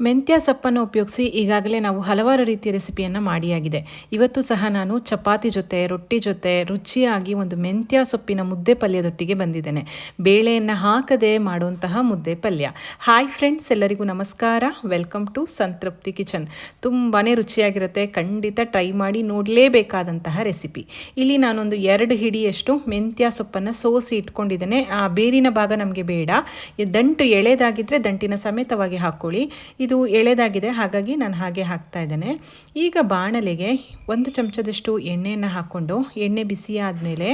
ಮೆಂತ್ಯ ಸೊಪ್ಪನ್ನು ಉಪಯೋಗಿಸಿ ಈಗಾಗಲೇ ನಾವು ಹಲವಾರು ರೀತಿಯ ರೆಸಿಪಿಯನ್ನು ಮಾಡಿಯಾಗಿದೆ. ಇವತ್ತು ಸಹ ನಾನು ಚಪಾತಿ ಜೊತೆ, ರೊಟ್ಟಿ ಜೊತೆ ರುಚಿಯಾಗಿ ಒಂದು ಮೆಂತ್ಯ ಸೊಪ್ಪಿನ ಮುದ್ದೆ ಪಲ್ಯದೊಟ್ಟಿಗೆ ಬಂದಿದ್ದೇನೆ. ಬೇಳೆಯನ್ನು ಹಾಕದೆ ಮಾಡುವಂತಹ ಮುದ್ದೆ ಪಲ್ಯ. ಹಾಯ್ ಫ್ರೆಂಡ್ಸ್, ಎಲ್ಲರಿಗೂ ನಮಸ್ಕಾರ. Welcome to Santrupti kitchen. ತುಂಬಾ ರುಚಿಯಾಗಿರುತ್ತೆ. ಖಂಡಿತ ಟ್ರೈ ಮಾಡಿ ನೋಡಲೇಬೇಕಾದಂತಹ ರೆಸಿಪಿ. ಇಲ್ಲಿ ನಾನೊಂದು ಎರಡು ಹಿಡಿಯಷ್ಟು ಮೆಂತ್ಯ ಸೊಪ್ಪನ್ನು ಸೋಸಿ ಇಟ್ಕೊಂಡಿದ್ದೇನೆ. ಆ ಬೇರಿನ ಭಾಗ ನಮಗೆ ಬೇಡ. ದಂಟು ಎಳೆದಾಗಿದ್ದರೆ ದಂಟಿನ ಸಮೇತವಾಗಿ ಹಾಕ್ಕೊಳ್ಳಿ ಇದು ಎಳೆದಾಗಿದೆ, ಹಾಗಾಗಿ ನಾನು ಹಾಗೆ ಹಾಕ್ತಾ ಇದ್ದೇನೆ. ಈಗ ಬಾಣಲೆಗೆ ಒಂದು ಚಮಚದಷ್ಟು ಎಣ್ಣೆಯನ್ನು ಹಾಕ್ಕೊಂಡು, ಎಣ್ಣೆ ಬಿಸಿ ಆದಮೇಲೆ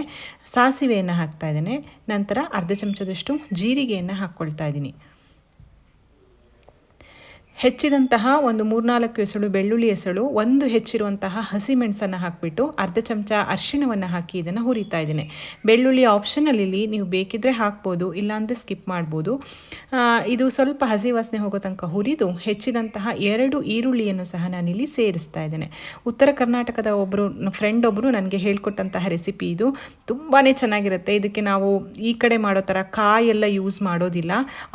ಸಾಸಿವೆಯನ್ನು ಹಾಕ್ತಾ ಇದ್ದೇನೆ. ನಂತರ ಅರ್ಧ ಚಮಚದಷ್ಟು ಜೀರಿಗೆಯನ್ನು ಹಾಕ್ಕೊಳ್ತಾ ಇದ್ದೀನಿ. ಹೆಚ್ಚಿದಂತಹ ಒಂದು ಮೂರ್ನಾಲ್ಕು ಎಸಳು, ಬೆಳ್ಳುಳ್ಳಿ ಎಸಳು, ಒಂದು ಹೆಚ್ಚಿರುವಂತಹ ಹಸಿಮೆಣಸನ್ನು ಹಾಕಿಬಿಟ್ಟು ಅರ್ಧ ಚಮಚ ಅರಿಶಿಣವನ್ನು ಹಾಕಿ ಇದನ್ನು ಹುರಿತಾ ಇದ್ದೀನಿ. ಬೆಳ್ಳುಳ್ಳಿ ಆಪ್ಷನಲ್ಲಿ ಇಲ್ಲಿ ನೀವು ಬೇಕಿದ್ದರೆ ಹಾಕ್ಬೋದು, ಇಲ್ಲಾಂದರೆ ಸ್ಕಿಪ್ ಮಾಡ್ಬೋದು. ಇದು ಸ್ವಲ್ಪ ಹಸಿ ವಾಸನೆ ಹೋಗೋ ತನಕ ಹುರಿದು ಹೆಚ್ಚಿದಂತಹ ಎರಡು ಈರುಳ್ಳಿಯನ್ನು ಸಹ ನಾನಿಲ್ಲಿ ಸೇರಿಸ್ತಾ ಇದ್ದೇನೆ. ಉತ್ತರ ಕರ್ನಾಟಕದ ಒಬ್ಬರು ಫ್ರೆಂಡ್ ಒಬ್ಬರು ನನಗೆ ಹೇಳ್ಕೊಟ್ಟಂತಹ ರೆಸಿಪಿ ಇದು. ತುಂಬಾ ಚೆನ್ನಾಗಿರುತ್ತೆ. ಇದಕ್ಕೆ ನಾವು ಈ ಕಡೆ ಮಾಡೋ ಥರ ಕಾಯೆಲ್ಲ ಯೂಸ್ ಮಾಡೋದಿಲ್ಲ.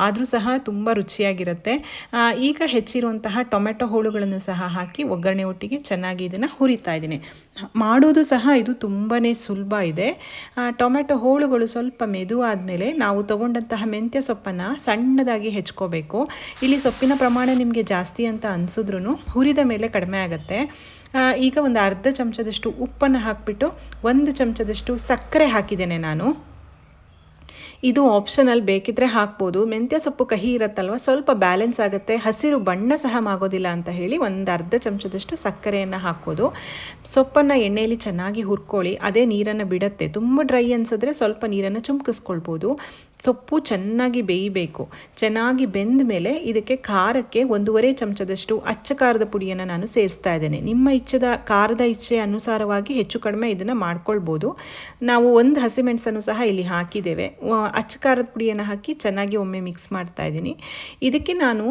ಆದರೂ ಸಹ ತುಂಬ ರುಚಿಯಾಗಿರುತ್ತೆ. ಈಗ ಹೆಚ್ಚಿರುವಂತಹ ಟೊಮೆಟೊ ಹೋಳುಗಳನ್ನು ಸಹ ಹಾಕಿ ಒಗ್ಗರಣೆ ಒಟ್ಟಿಗೆ ಚೆನ್ನಾಗಿ ಇದನ್ನು ಹುರಿತಾ ಇದ್ದೀನಿ. ಮಾಡೋದು ಸಹ ಇದು ತುಂಬಾ ಸುಲಭ ಇದೆ. ಟೊಮೆಟೊ ಹೋಳುಗಳು ಸ್ವಲ್ಪ ಮೆದು ಆದಮೇಲೆ ನಾವು ತಗೊಂಡಂತಹ ಮೆಂತ್ಯ ಸೊಪ್ಪನ್ನು ಸಣ್ಣದಾಗಿ ಹೆಚ್ಕೋಬೇಕು. ಇಲ್ಲಿ ಸೊಪ್ಪಿನ ಪ್ರಮಾಣ ನಿಮಗೆ ಜಾಸ್ತಿ ಅಂತ ಅನಿಸಿದ್ರು ಹುರಿದ ಮೇಲೆ ಕಡಿಮೆ ಆಗುತ್ತೆ. ಈಗ ಒಂದು ಅರ್ಧ ಚಮಚದಷ್ಟು ಉಪ್ಪನ್ನು ಹಾಕಿಬಿಟ್ಟು ಒಂದು ಚಮಚದಷ್ಟು ಸಕ್ಕರೆ ಹಾಕಿದ್ದೇನೆ ನಾನು. ಇದು ಆಪ್ಷನಲ್ ಬೇಕಿದ್ರೆ ಹಾಕ್ಬೋದು. ಮೆಂತ್ಯ ಸೊಪ್ಪು ಕಹಿ ಇರುತ್ತಲ್ವ? ಸ್ವಲ್ಪ ಬ್ಯಾಲೆನ್ಸ್ ಆಗುತ್ತೆ. ಹಸಿರು ಬಣ್ಣ ಸಹ ಮಾಗೋದಿಲ್ಲ ಅಂತ ಹೇಳಿ ಒಂದು ಅರ್ಧ ಚಮಚದಷ್ಟು ಸಕ್ಕರೆಯನ್ನು ಹಾಕೋದು ಸೊಪ್ಪನ್ನು ಎಣ್ಣೆಯಲ್ಲಿ ಚೆನ್ನಾಗಿ ಹುರ್ಕೊಳ್ಳಿ. ಅದೇ ನೀರನ್ನು ಬಿಡುತ್ತೆ. ತುಂಬ ಡ್ರೈ ಅನ್ಸಿದ್ರೆ ಸ್ವಲ್ಪ ನೀರನ್ನು ಚುಮ್ಕಿಸ್ಕೊಳ್ಬೋದು. ಸೊಪ್ಪು ಚೆನ್ನಾಗಿ ಬೇಯಬೇಕು. ಚೆನ್ನಾಗಿ ಬೆಂದ ಮೇಲೆ ಇದಕ್ಕೆ ಖಾರಕ್ಕೆ ಒಂದೂವರೆ ಚಮಚದಷ್ಟು ಅಚ್ಚ ಖಾರದ ಪುಡಿಯನ್ನು ನಾನು ಸೇರಿಸ್ತಾ ಇದ್ದೇನೆ. ನಿಮ್ಮ ಇಚ್ಛದ ಖಾರದ ಇಚ್ಛೆ ಅನುಸಾರವಾಗಿ ಹೆಚ್ಚು ಕಡಿಮೆ ಇದನ್ನು ಮಾಡ್ಕೊಳ್ಬೋದು. ನಾವು ಒಂದು ಹಸಿಮೆಣಸನ್ನು ಸಹ ಇಲ್ಲಿ ಹಾಕಿದ್ದೇವೆ. ಅಚ್ಚ ಖಾರದ ಪುಡಿಯನ್ನು ಹಾಕಿ ಚೆನ್ನಾಗಿ ಒಮ್ಮೆ ಮಿಕ್ಸ್ ಮಾಡ್ತಾ ಇದ್ದೀನಿ. ಇದಕ್ಕೆ ನಾನು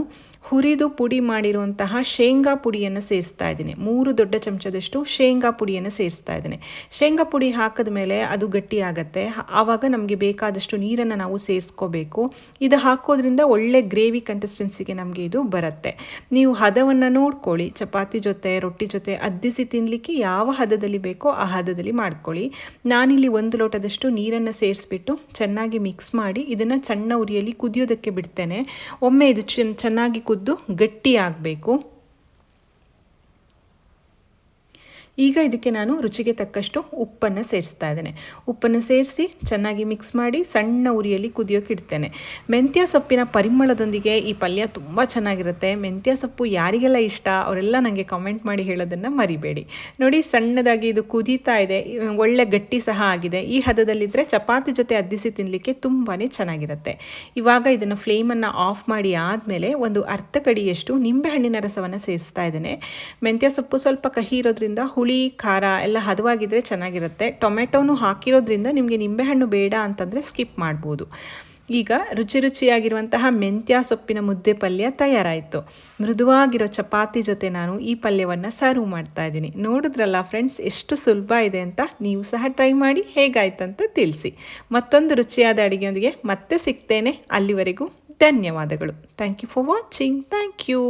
ಹುರಿದು ಪುಡಿ ಮಾಡಿರುವಂತಹ ಶೇಂಗಾ ಪುಡಿಯನ್ನು ಸೇರಿಸ್ತಾ ಇದ್ದೀನಿ. ಮೂರು ದೊಡ್ಡ ಚಮಚದಷ್ಟು ಶೇಂಗಾ ಪುಡಿಯನ್ನು ಸೇರಿಸ್ತಾ ಇದ್ದೀನಿ. ಶೇಂಗಾ ಪುಡಿ ಹಾಕಿದ ಮೇಲೆ ಅದು ಗಟ್ಟಿ ಆಗುತ್ತೆ. ಆವಾಗ ನಮಗೆ ಬೇಕಾದಷ್ಟು ನೀರನ್ನು ನಾವು ಸೇರಿಸ್ಕೋಬೇಕು. ಇದು ಹಾಕೋದ್ರಿಂದ ಒಳ್ಳೆ ಗ್ರೇವಿ ಕನ್ಸಿಸ್ಟೆನ್ಸಿಗೆ ನಮಗೆ ಇದು ಬರುತ್ತೆ. ನೀವು ಹದವನ್ನು ನೋಡ್ಕೊಳ್ಳಿ. ಚಪಾತಿ ಜೊತೆ, ರೊಟ್ಟಿ ಜೊತೆ ಅದ್ದಿಸಿ ತಿನ್ನಲಿಕ್ಕೆ ಯಾವ ಹದದಲ್ಲಿ ಬೇಕೋ ಆ ಹದದಲ್ಲಿ ಮಾಡ್ಕೊಳ್ಳಿ. ನಾನಿಲ್ಲಿ ಒಂದು ಲೋಟದಷ್ಟು ನೀರನ್ನು ಸೇರಿಸ್ಬಿಟ್ಟು ಚೆನ್ನಾಗಿ ಮಿಕ್ಸ್ ಮಾಡಿ ಇದನ್ನು ಸಣ್ಣ ಉರಿಯಲ್ಲಿ ಕುದಿಯೋದಕ್ಕೆ ಬಿಡ್ತೇನೆ. ಒಮ್ಮೆ ಇದು ಚೆನ್ನಾಗಿ ಕುದ್ದು ಗಟ್ಟಿಯಾಗಬೇಕು ಈಗ ಇದಕ್ಕೆ ನಾನು ರುಚಿಗೆ ತಕ್ಕಷ್ಟು ಉಪ್ಪನ್ನು ಸೇರಿಸ್ತಾ ಇದ್ದೇನೆ. ಉಪ್ಪನ್ನು ಸೇರಿಸಿ ಚೆನ್ನಾಗಿ ಮಿಕ್ಸ್ ಮಾಡಿ ಸಣ್ಣ ಉರಿಯಲ್ಲಿ ಕುದಿಯೋಕೆ ಇಡ್ತೇನೆ. ಮೆಂತ್ಯ ಸೊಪ್ಪಿನ ಪರಿಮಳದೊಂದಿಗೆ ಈ ಪಲ್ಯ ತುಂಬ ಚೆನ್ನಾಗಿರುತ್ತೆ. ಮೆಂತ್ಯ ಸೊಪ್ಪು ಯಾರಿಗೆಲ್ಲ ಇಷ್ಟ ಅವರೆಲ್ಲ ನನಗೆ ಕಮೆಂಟ್ ಮಾಡಿ ಹೇಳೋದನ್ನು ಮರಿಬೇಡಿ. ನೋಡಿ, ಸಣ್ಣದಾಗಿ ಇದು ಕುದೀತಾ ಇದೆ. ಒಳ್ಳೆ ಗಟ್ಟಿ ಸಹ ಆಗಿದೆ. ಈ ಹದದಲ್ಲಿದ್ದರೆ ಚಪಾತಿ ಜೊತೆ ಅದ್ದಿಸಿ ತಿನ್ನಲಿಕ್ಕೆ ತುಂಬಾ ಚೆನ್ನಾಗಿರುತ್ತೆ. ಇವಾಗ ಇದನ್ನು ಫ್ಲೇಮನ್ನು ಆಫ್ ಮಾಡಿ ಆದಮೇಲೆ ಒಂದು ಅರ್ಧ ಕಡಿಯಷ್ಟು ನಿಂಬೆಹಣ್ಣಿನ ರಸವನ್ನು ಸೇರಿಸ್ತಾ ಇದ್ದೇನೆ. ಮೆಂತ್ಯ ಸೊಪ್ಪು ಸ್ವಲ್ಪ ಕಹಿ ಇರೋದ್ರಿಂದ ಹುಳಿ, ಖಾರ ಎಲ್ಲ ಹದವಾಗಿದ್ದರೆ ಚೆನ್ನಾಗಿರುತ್ತೆ. ಟೊಮೆಟೊನು ಹಾಕಿರೋದ್ರಿಂದ ನಿಮಗೆ ನಿಂಬೆಹಣ್ಣು ಬೇಡ ಅಂತಂದರೆ ಸ್ಕಿಪ್ ಮಾಡ್ಬೋದು. ಈಗ ರುಚಿ ರುಚಿಯಾಗಿರುವಂತಹ ಮೆಂತ್ಯ ಸೊಪ್ಪಿನ ಮುದ್ದೆ ಪಲ್ಯ ತಯಾರಾಯಿತು. ಮೃದುವಾಗಿರೋ ಚಪಾತಿ ಜೊತೆ ನಾನು ಈ ಪಲ್ಯವನ್ನು ಸರ್ವ್ ಮಾಡ್ತಾ ಇದ್ದೀನಿ. ನೋಡಿದ್ರಲ್ಲ ಫ್ರೆಂಡ್ಸ್, ಎಷ್ಟು ಸುಲಭ ಇದೆ ಅಂತ ನೀವು ಸಹ ಟ್ರೈ ಮಾಡಿ, ಹೇಗಾಯ್ತಂತ ತಿಳಿಸಿ. ಮತ್ತೊಂದು ರುಚಿಯಾದ ಅಡುಗೆಯೊಂದಿಗೆ ಮತ್ತೆ ಸಿಗ್ತೇನೆ. ಅಲ್ಲಿವರೆಗೂ ಧನ್ಯವಾದಗಳು. Thank you for watching thank you